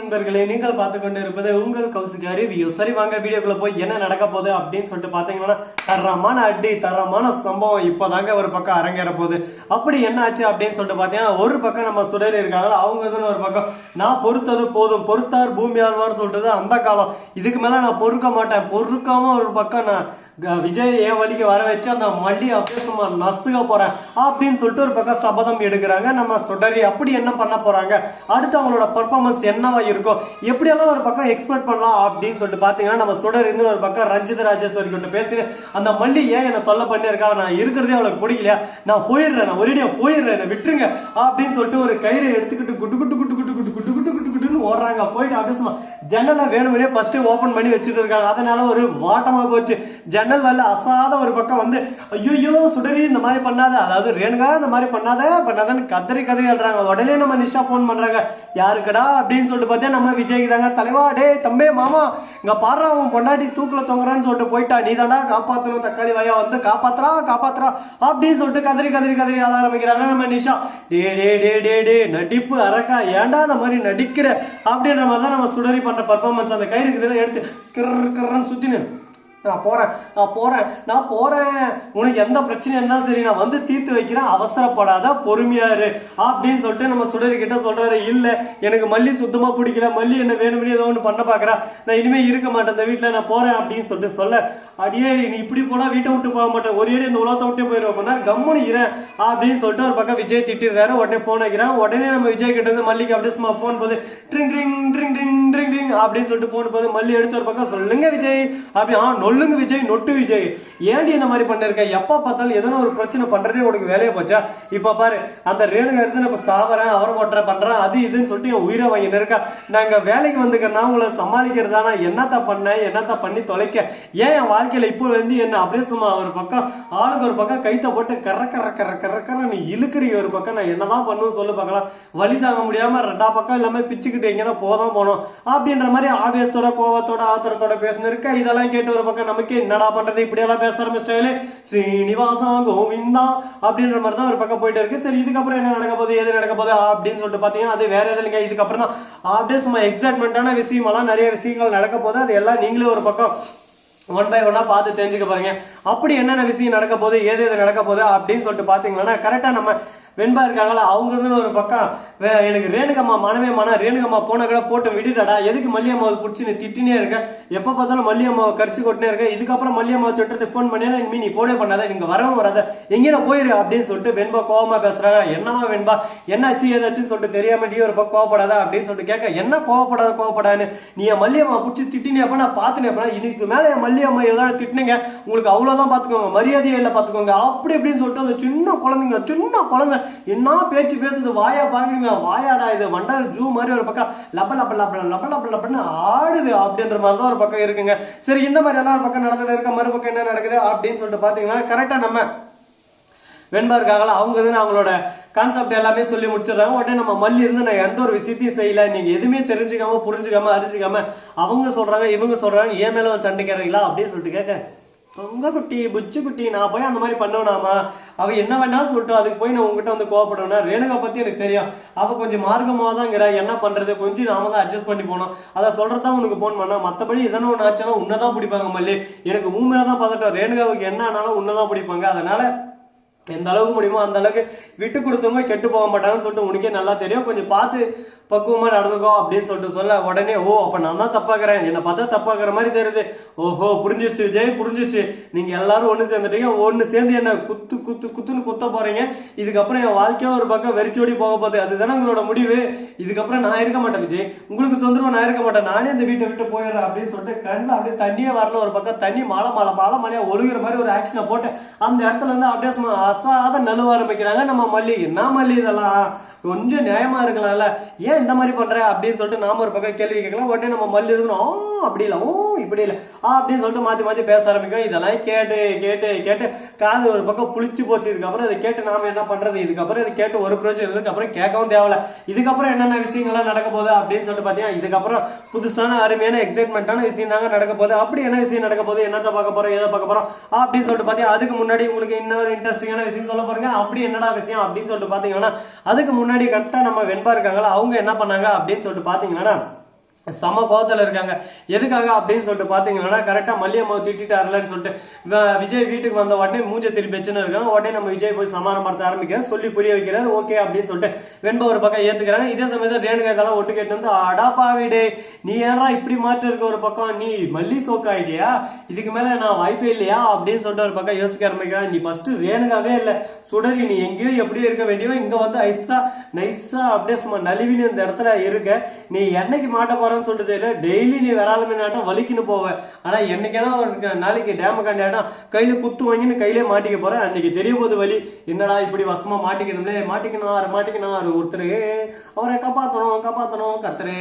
நண்பர்களே நீங்கள் பார்த்து கொண்டு இருப்பது உங்கள் கௌசிகா ரிவ்யூ சரி வாங்க வீடியோக்குள்ள போய் என்ன நடக்க போகுது அப்படின்னு சொல்லிட்டு பாத்தீங்கன்னா தரமான அடி தரமான சம்பவம் இப்போதாங்க ஒரு பக்கம் அரங்கேற போகுது. அப்படி என்ன ஆச்சு அப்படின்னு சொல்லிட்டு பாத்தீங்கன்னா ஒரு பக்கம் நம்ம சுடர் இருக்காங்க அவங்க இதுன்னு ஒரு பக்கம் நான் பொறுத்தது போதும் பொறுத்தார் பூமி ஆழ்வார் சொல்றது அந்த காலம். இதுக்கு மேல நான் பொறுக்க மாட்டேன். பொறுக்காம ஒரு பக்கம் நான் க- விஜய் என் வழிக்கு வர வச்சு அந்த மல்லி அப்படியே சும்மா நசுக போறேன் அப்படின்னு சொல்லிட்டு ஒரு பக்கம் சபதம் எடுக்கிறாங்க நம்ம சுடரி. அப்படி என்ன பண்ண போறாங்க? அடுத்து அவங்களோட பர்ஃபார்மன்ஸ் என்னவா இருக்கும் எப்படியெல்லாம் ஒரு பக்கம் எக்ஸ்பெக்ட் பண்ணலாம் அப்படின்னு சொல்லிட்டு பாத்தீங்கன்னா நம்ம சுடர் இருந்து ஒரு பக்கம் ரஞ்சித் ராஜேஸ்வரி கிட்ட பேசிட்டு அந்த மல்லி ஏன் என்ன தொல்லை பண்ணியிருக்கா? நான் இருக்கிறதே அவளுக்கு பிடிக்கலையா? நான் போயிடுறேன் நான் ஒரேடியா போயிடுறேன் என்னை விட்டுருங்க அப்படின்னு சொல்லிட்டு ஒரு கயிறை எடுத்துக்கிட்டு குட்டு குட்டு குட்டு குட்டு குட்டு குட்டு குட்டு குட்டு குட்டுன்னு ஓடுறாங்க. போயிட்டு அப்படியே சும்மா ஜன்னலை வேணுமனே ஃபர்ஸ்ட் ஓபன் பண்ணி வச்சுட்டு இருக்காங்க. அதனால ஒரு வாட்டமா போச்சு. ஜன்னல் வரல அசாத ஒரு பக்கம் வந்து ஐயோ சுடரி இந்த மாதிரி பண்ணாத. அதாவது ரேணுகா இந்த மாதிரி பண்ணாத. பண்ணாதன்னு கதறி கதறி எழுறாங்க. உடனே நம்ம நிஷா போன் பண்றாங்க. யாருக்கடா? அப்படின்னு சொல்லிட்டு பார்த்தா நம்ம விஜய்க்கு தாங்க தலைவா. டே தம்பே மாமா இங்க பாடுறா அவன் பொண்டாட்டி தூக்குல தொங்குறான்னு சொல்லிட்டு போயிட்டா. நீ தாண்டா காப்பாத்தணும் தக்காளி வாயா வந்து காப்பாத்துறா காப்பாத்துறா அப்படின்னு சொல்லிட்டு கதறி கதறி கதறி ஆள ஆரம்பிக்கிறாங்க நம்ம நிஷா. டே டே டே டே டே நடிப்பு அரக்கா ஏன்டா அந்த மாதிரி நடிக்கிற? அப்படின்ற மாதிரி தான் நம்ம சுடரி பண்ற பர்ஃபார்மன்ஸ் அந்த கயிறு எடுத்து கிர் கிர்ன்னு சுத்தினு. நான் போறேன் நான் போறேன் நான் போறேன். உனக்கு எந்த பிரச்சனையும் இருந்தாலும் சரி நான் வந்து தீர்த்து வைக்கிறேன். அவசரப்படாத பொறுமையா இரு. அப்படின்னு சொல்லிட்டு நம்ம சுடரி கிட்ட சொல்றாரு. இல்ல எனக்கு மல்லி சுத்தமா பிடிக்கல. மல்லி என்ன வேணும்னு ஏதோ ஒன்று பண்ண பாக்குறா. நான் இனிமே இருக்க மாட்டேன். இந்த வீட்டுல நான் போறேன் அப்படின்னு சொல்லிட்டு சொல்ல அடியே நீ இப்படி போனா வீட்டை விட்டு போக மாட்டேன். ஒரு ஏடி இந்த உலகத்தை விட்டு போயிருவோம் அப்படின்னா கம்முனு இறேன் அப்படின்னு சொல்லிட்டு ஒரு பக்கம் விஜய் திட்டிருக்காரு உடனே போன் வைக்கிறான். உடனே நம்ம விஜய் கிட்ட இருந்து மல்லிக்கு அப்படியே சும்மா போன் போது ட்ரிங் ட்ரிங் ட்ரிங் ட்ரிங் ட்ரிங் ட்ரிங் அப்படின்னு சொல்லிட்டு போன் போது மல்லி எடுத்து ஒரு பக்கம் சொல்லுங்க விஜய். அப்படி ஆ நொல்லுங்க விஜய் நொட்டு விஜய். ஏன்டி இந்த மாதிரி பண்ணிருக்க? எப்ப பார்த்தாலும் எதனா ஒரு பிரச்சனை பண்றதே உனக்கு வேலையை போச்சா? இப்ப பாரு அந்த ரேணுகா எடுத்து நம்ம சாவறேன் அவர் ஓட்டுற பண்றேன் அது இதுன்னு சொல்லிட்டு என் உயிரை வாங்கி இருக்கா? நாங்க வேலைக்கு வந்துக்கிறனா உங்களை சமாளிக்கிறதானா என்னத்த பண்ண என்னத்த பண்ணி தொலைக்க? ஏன் என் வாழ்க்கையில இப்போ வந்து என்ன அப்படியே சும்மா ஒரு பக்கம் ஆளுக்கு ஒரு பக்கம் கைத்த போட்டு கர கர கர கர கர நீ இழுக்கிறீங்க ஒரு பக்கம். நான் என்னதான் பண்ணுவேன்னு சொல்லு பார்க்கலாம். வலி தாங்க முடியாம ரெண்டா பக்கம் எல்லாமே பிச்சுக்கிட்டு எங்கன்னா போதான் போனோம். அப்படின்ற மாதிரி ஆவேசத்தோட கோவத்தோட ஆத்திரத்தோட பேசினு இருக்க? இதெல்லாம் கேட்டு ஒரு பக்கம் நமக்கு என்னடா பண்றது? இப்படி எல்லாம் பேச ஆரம்பிச்சிட்டாலே ஸ்ரீனிவாசா கோவிந்தா அப்படின்ற மாதிரி தான் ஒரு பக்கம் போயிட்டு இருக்கு. சரி இதுக்கப்புறம் என்ன நடக்க போகுது? எது நடக்க போகுது? அப்படின்னு சொல்லிட்டு பாத்தீங்கன்னா அது வேற எதுவும் இல்லைங்க. இதுக்கப்புறம் தான் அப்படியே சும்மா எக்ஸைட்மெண்ட்டான விஷயமெல்லாம் நிறைய விஷயங்கள் நடக்க போகுது. அது எல்லாம் நீங்களே ஒரு பக்கம் ஒன் பை ஒன்னா பார்த்து தெரிஞ்சுக்க பாருங்க அப்படி என்னென்ன விஷயம் நடக்க போகுது ஏது எது நடக்க போகுது அப்படின்னு சொல்லிட்டு பாத்தீங்கன்னா கரெக்டா நம்ம வெண்பா இருக்காங்களா அவங்க ஒரு பக்கம். வே- எனக்கு ரேணுகம்மா மனமே மன ரேணுகம்மா போன கூட போட்டு விட்டுட்டாடா எதுக்கு மல்லியம்மாவை பிடிச்சி நீ திட்டினே இருக்க. எப்ப பார்த்தாலும் மல்லியம்மாவை கரிச்சு கொட்டினே இருக்க. இதுக்கப்புறம் மல்லியம்மாவை திட்டத்துக்கு ஃபோன் பண்ணியா இனிமே நீ போனே பண்ணாத நீங்க வரவும் வராத. எங்கே நான் போயிரு அப்படின்னு சொல்லிட்டு வெண்பா கோவமாக பேசுறாங்க. என்னமா வெண்பா என்னாச்சு ஏதாச்சுன்னு சொல்லிட்டு தெரியாம நீ ஒரு பக்கம் கோவப்படாத அப்படின்னு சொல்லிட்டு கேட்க என்ன கோவப்படாத கோவப்படாதுன்னு நீ மல்லியம்மா பிடிச்சி திட்டினேப்பா நான் பாத்துனே இன்னைக்கு மேல என் மல்லியம்மா ஏதாவது திட்டினீங்க உங்களுக்கு அவ்வளவுதான் பாத்துக்கோங்க மரியாதையே இல்லை பாத்துக்கோங்க. அப்படி இப்படின்னு சொல்லிட்டு அந்த சின்ன குழந்தைங்க சின்ன குழந்தை என்ன பேச்சு பேசுது வாயா பாக்குறீங்க வாயாடா இது வண்டர் ஜூ மாதிரி ஒரு பக்கம் லப்ப லப்ப லப்ப லப்ப லப்ப லப்பன்னு ஆடுது அப்படின்ற மாதிரி தான் ஒரு பக்கம் இருக்குங்க. சரி இந்த மாதிரி எல்லாம் ஒரு பக்கம் நடந்துட்டு இருக்க மறுபக்கம் என்ன நடக்குது அப்படின்னு சொல்லிட்டு பாத்தீங்கன்னா கரெக்டா நம்ம வெண்பா இருக்காங்களா அவங்க வந்து அவங்களோட கான்செப்ட் எல்லாமே சொல்லி முடிச்சிடுறாங்க. உடனே நம்ம மல்லி இருந்து நான் எந்த ஒரு விஷயத்தையும் செய்யல நீங்க எதுவுமே தெரிஞ்சுக்காம புரிஞ்சுக்காம அறிஞ்சிக்காம அவங்க சொல்றாங்க இவங்க சொல்றாங்க ஏன் மேல வந்து சண்டைக்கிறீங்களா அப்படின்னு சொல்லிட்டு கேட்க தொங்க குட்டி புச்சு குட்டி நான் போய் அந்த மாதிரி பண்ணுவேனாமா? அவ என்ன வேணாலும் சொல்லிட்டு அதுக்கு போய் நான் உங்ககிட்ட வந்து கோவப்படுவேனா? ரேணுகா பத்தி எனக்கு தெரியும். அவ கொஞ்சம் மார்க்கமாக என்ன பண்றது? கொஞ்சம் நாம தான் அட்ஜஸ்ட் பண்ணி போனோம் அதை சொல்றதா உனக்கு போன் பண்ணா. மத்தபடி எதனா ஒன்று ஆச்சுன்னா உன்னதான் பிடிப்பாங்க மல்லி. எனக்கு ஊமையில தான் பார்த்துட்டோம் ரேணுகாவுக்கு என்ன ஆனாலும் உன்னதான் பிடிப்பாங்க. அதனால எந்த அளவுக்கு முடியுமோ அந்த அளவுக்கு விட்டு கொடுத்தவங்க கெட்டு போக மாட்டாங்கன்னு சொல்லிட்டு உனக்கே நல்லா தெரியும். கொஞ்சம் பார்த்து பக்குவமா நடந்துக்கோ அப்படின்னு சொல்லிட்டு சொல்ல உடனே ஓ அப்ப நான் தான் தப்பாக்குறேன். என்னை பார்த்தா தப்பாக்குற மாதிரி தெரியுது. ஓஹோ புரிஞ்சிச்சு ஜெய் புரிஞ்சிச்சு நீங்க எல்லாரும் ஒண்ணு சேர்ந்துட்டீங்க. ஒண்ணு சேர்ந்து என்ன குத்து குத்து குத்துன்னு குத்த போறீங்க? இதுக்கப்புறம் என் வாழ்க்கையும் ஒரு பக்கம் வெறிச்சோடி போக போகுது. அதுதானே உங்களோட முடிவு. இதுக்கப்புறம் நான் இருக்க மாட்டேன் விஜய். உங்களுக்கு தொந்தரவு நான் இருக்க மாட்டேன். நானே இந்த வீட்டை விட்டு போயிடுறேன். அப்படின்னு சொல்லிட்டு கண்ணில் அப்படியே தண்ணியே வரல ஒரு பக்கம். தண்ணி மழை மழை மழை மழையா ஒழுகுற மாதிரி ஒரு ஆக்ஷனை போட்டு அந்த இடத்துல இருந்து அப்படியே சும்மா அசாத நழுவ ஆரம்பிக்கிறாங்க. நம்ம மல்லிகை என்ன மல்லிகை இதெல்லாம் கொஞ்சம் நியாயமா இருக்கலாம்ல. ஏன் இந்த மாதிரி பண்ற? அப்படின்னு சொல்லிட்டு நாம ஒரு பக்கம் கேள்வி கேட்கலாம். உடனே நம்ம மல்லி இருக்கணும் அப்படி இல்லை. ஓ இப்படி இல்லை. ஆ அப்படின்னு சொல்லிட்டு மாத்தி மாத்தி பேச ஆரம்பிக்கும். இதெல்லாம் கேட்டு கேட்டு கேட்டு காது ஒரு பக்கம் புளிச்சு போச்சு. இதுக்கப்புறம் இதை கேட்டு நாம என்ன பண்றது? இதுக்கப்புறம் இதை கேட்டு ஒரு பிரச்சனை இதுக்கப்புறம் கேட்கவும் தேவையில்ல. இதுக்கப்புறம் என்னென்ன விஷயங்கள்லாம் நடக்க போகுது அப்படின்னு சொல்லிட்டு பாத்தீங்கன்னா இதுக்கப்புறம் புதுசான அருமையான எக்ஸைட்மெண்ட்டான விஷயம் தாங்க நடக்க போகுது. அப்படி என்ன விஷயம் நடக்க போகுது? என்னத்தை பார்க்க போறோம்? எதை பார்க்க போறோம்? அப்படின்னு சொல்லிட்டு பாத்தீங்கன்னா அதுக்கு முன்னாடி உங்களுக்கு இன்னொரு இன்ட்ரெஸ்டிங்கான விஷயம் சொல்ல போறீங்க. அப்படி என்னடா விஷயம் அப்படின்னு சொல்லிட்டு பாத்தீங்கன்னா அதுக்கு முன்னாடி முன்னாடி கரெக்டாக நம்ம வெண்பா இருக்காங்களா அவங்க என்ன பண்ணாங்க அப்படின்னு சொல்லிட்டு பார்த்தீங்கன்னா செம கோபத்தில் இருக்காங்க. எதுக்காக அப்படின்னு சொல்லிட்டு பார்த்தீங்கன்னா கரெக்டாக மல்லியம்மாவை திட்டிட்டாருலன்னு சொல்லிட்டு விஜய் வீட்டுக்கு வந்த உடனே மூஞ்ச திருப்பி வச்சுன்னு இருக்காங்க. உடனே நம்ம விஜய் போய் சமாதானப்படுத்த ஆரம்பிக்கிறார். சொல்லி புரிய வைக்கிறார். ஓகே அப்படின்னு சொல்லிட்டு வெண்பா ஒரு பக்கம் ஏற்றுக்கிறாங்க இதே சமயத்தில் ரேணுகா இதெல்லாம் ஒட்டு கேட்டு வந்து அடா நீ ஏன்னா இப்படி மாட்டு இருக்க ஒரு பக்கம்? நீ மல்லி சோக்கு ஆயிட்டியா? இதுக்கு மேலே நான் வாய்ப்பே இல்லையா? அப்படின்னு சொல்லிட்டு ஒரு பக்கம் யோசிக்க ஆரம்பிக்கிறான் நீ ஃபஸ்ட்டு ரேணுகாவே இல்லை. சுடரி நீ எங்கேயோ எப்படியோ இருக்க வேண்டியவோ இங்கே வந்து ஐஸா நைஸா அப்படியே சும்மா நலிவின்னு இந்த இடத்துல இருக்க. நீ என்னைக்கு மாட்ட போறேன்னு சொல்லிட்டு தெரியல டெய்லி நீ விராலுமே நாட்டம் வலிக்குன்னு போவ. ஆனால் என்னைக்கேனா ஒரு நாளைக்கு டேம கண்டாட்டம் கையில குத்து வாங்கின்னு கையிலே மாட்டிக்க போறேன் அன்னைக்கு தெரிய போது வலி. என்னடா இப்படி வசமா மாட்டிக்கணும்லே? மாட்டிக்கணும் மாட்டிக்கணும் ஒருத்தர் அவரை காப்பாத்தணும் காப்பாத்தணும் கர்த்தரே.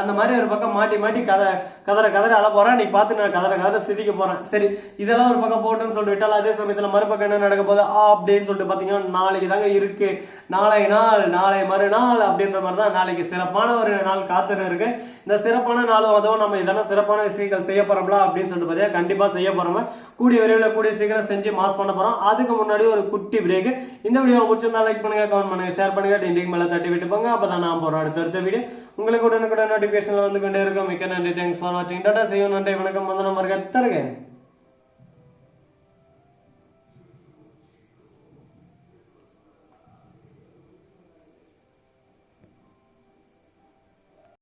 அந்த மாதிரி ஒரு பக்கம் மாட்டி மாட்டி கதை கதற கதற அழ போறேன். நீ பார்த்து நான் கதற கதற ஸ்திதிக்க போறேன். சரி இதெல்லாம் ஒரு பக்கம் போட்டுன்னு சொல்லிட்டு விட்டால் அதே சமயத்தில் மறுபக்கம் என்ன நடக்க போகுது? அப்படின்னு சொல்லிட்டு பார்த்தீங்கன்னா நாளைக்கு தாங்க இருக்கு. நாளை நாள் நாளை மறுநாள் அப்படின்ற மாதிரி தான் நாளைக்கு சிறப்பான ஒரு நாள் காத்துன்னு இருக்கு. இந்த சிறப்பான நாளும் அதுவும் நம்ம இதெல்லாம் சிறப்பான விஷயங்கள் செய்ய போறோம்ல அப்படின்னு சொல்லிட்டு பார்த்தீங்கன்னா கண்டிப்பா செய்ய போறோம். கூடிய விரைவில் கூடிய சீக்கிரம் செஞ்சு மாஸ் பண்ண போறோம். அதுக்கு முன்னாடி ஒரு குட்டி பிரேக் இந்த வீடியோ பிடிச்சிருந்தா லைக் பண்ணுங்க கமெண்ட் பண்ணுங்க ஷேர் பண்ணுங்க டிண்டிங் மேல தட்டி விட்டு போங்க. அப்பதான் நான் போறோம் அடுத்த அடுத்த வீடியோ உங்களுக்கு உடனுக்குடன் நோட்டிபிகேஷன் வந்து கொண்டே இருக்கும். மிக்க நன்றி. தேங்க்ஸ் ஃபார் வாட்சிங் டாட்டா செய்யும் நன்றி. வணக்கம். வந்து நம்ம இருக்க தருங்க